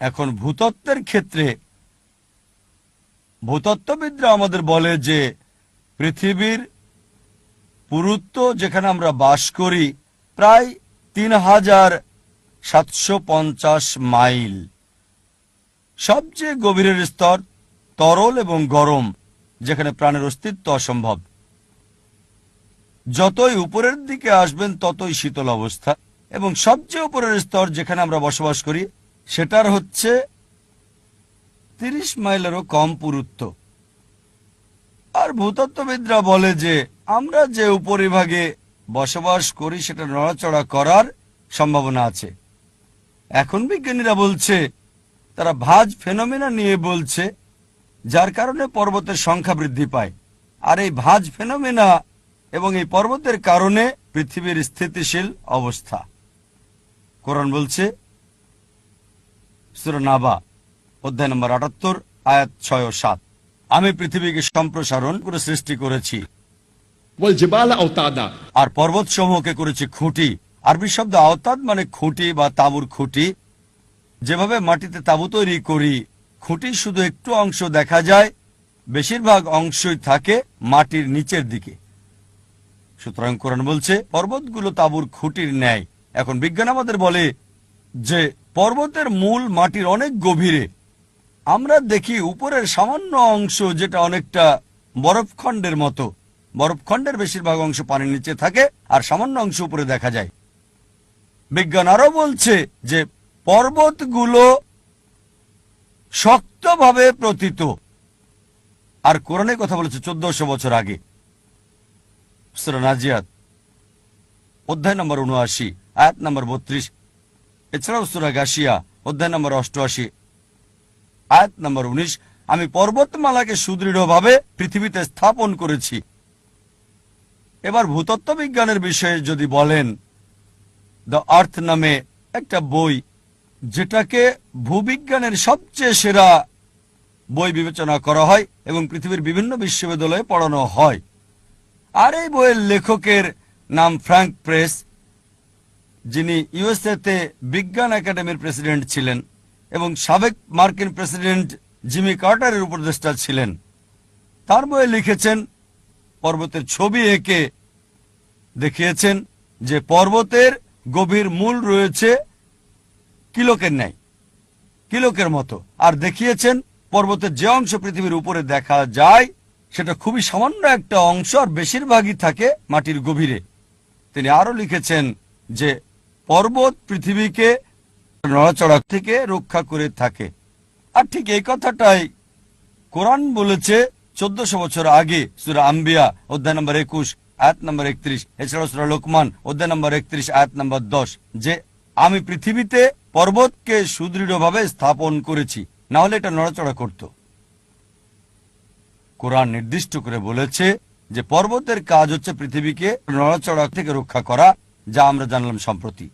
এখন ভূতত্ত্বের ক্ষেত্রে ভূতত্ত্ববিদরা আমাদের বলে যে পৃথিবীর পুরুত্ব যেখানে আমরা বাস করি প্রায় তিন হাজার সাতশো পঞ্চাশ মাইল। সবচেয়ে গভীরের স্তর তরল এবং গরম, যেখানে প্রাণের অস্তিত্ব অসম্ভব। যতই উপরের দিকে আসবেন, ততই শীতল অবস্থা। এবং সবচেয়ে উপরের স্তর যেখানে আমরা বসবাস করি সেটার হচ্ছে তিরিশ মাইলেরও কম পুরুত্ব। আর ভূতত্ত্ববিদরা বলে যে, আমরা যে উপরিভাগে বসবাস করি, সেটা নড়াচড়া করার সম্ভাবনা আছে। এখন বিজ্ঞানীরা বলছে, তারা ভাজ ফেনোমেনা নিয়ে বলছে, যার কারণে পর্বতের সংখ্যা বৃদ্ধি পায়। আর এই ভাজ ফেনোমেনা এবং এই পর্বতের কারণে পৃথিবীর স্থিতিশীল অবস্থা। কোরআন বলছে সুরনাবা অধ্যায় নম্বর আটাত্তর আয়াত ছয় ও সাত। আমি পৃথিবীকে সম্প্রসারণ করে সৃষ্টি করেছি। আর পর্বত সমূহকে করেছি খুঁটি। আরবি শব্দ আওতাদ মানে খুঁটি বা তাবুর খুঁটি। যেভাবে মাটিতে তাবু তৈরি করি খুঁটি শুধু একটু অংশ দেখা যায় বেশিরভাগ অংশই থাকে মাটির নিচের দিকে। সুতরাং কোরআন বলছে পর্বতগুলো তাবুর খুঁটির ন্যায়। এখন বিজ্ঞান আমাদের বলে যে পর্বতের মূল মাটির অনেক গভীরে। আমরা দেখি উপরের সামান্য অংশ যেটা অনেকটা বরফখণ্ডের মতো। বরফখণ্ডের বেশিরভাগ অংশ পানির নিচে থাকে আর সামান্য অংশ উপরে দেখা যায়। বিজ্ঞান আরও বলছে যে পর্বতগুলো শক্তভাবে প্রতীত। আর কোরআনে কথা বলেছে চোদ্দশো বছর আগে। নাজিয়াত, অধ্যায় নম্বর উনআশি, আয়াত নম্বর বত্রিশ এছাড়াও সুরা গাশিয়া, অধ্যায় নম্বর অষ্টআশি, আয়াত নম্বর উনিশ, আমি পর্বতমালাকে সুদৃঢ়ভাবে পৃথিবীতে স্থাপন করেছি। এবার ভূতত্ত্ব বিজ্ঞানের বিষয়ে যদি বলেন দ্য আর্থ নামে একটা বই, যেটাকে ভূবিজ্ঞানের সবচেয়ে সেরা বই বিবেচনা করা হয় এবং পৃথিবীর বিভিন্ন বিশ্ববিদ্যালয়ে পড়ানো হয়। আর এই বইয়ের লেখকের নাম ফ্র্যাঙ্ক প্রেস যিনি ইউএসএতে বিজ্ঞান একাডেমির প্রেসিডেন্ট ছিলেন এবং সাবেক মার্কিন প্রেসিডেন্ট জিমি কার্টারের উপদেষ্টা ছিলেন। তার বইয়ে লিখেছেন, পর্বতের ছবি এঁকে দেখিয়েছেন যে পর্বতের গভীর মূল রয়েছে কিলোকের ন্যায়, কিলোকের মতো। আর দেখিয়েছেন, পর্বতের যে অংশ পৃথিবীর উপরে দেখা যায়, সেটা খুবই সামান্য একটা অংশ আর বেশিরভাগই থাকে মাটির গভীরে। তিনি আরও লিখেছেন যে পর্বত পৃথিবীকে নড়াচড়া থেকে রক্ষা করে থাকে। আর ঠিক এই কথাটাই কোরআন বলেছে চোদ্দশো বছর আগে, সুরা আম্বিয়া, অধ্যায় নম্বর একুশ, আয়াত নম্বর একত্রিশ, এছাড়াও সুরা লোকমান, অধ্যায় নম্বর একত্রিশ, আয়াত নম্বর দশ, যে আমি পৃথিবীতে পর্বতকে সুদৃঢ়ভাবে স্থাপন করেছি, না হলে এটা নড়াচড়া করত। কোরআন নির্দিষ্ট করে বলেছে যে পর্বতের কাজ হচ্ছে পৃথিবীকে নড়াচড়া থেকে রক্ষা করা, যা আমরা জানলাম সম্প্রতি।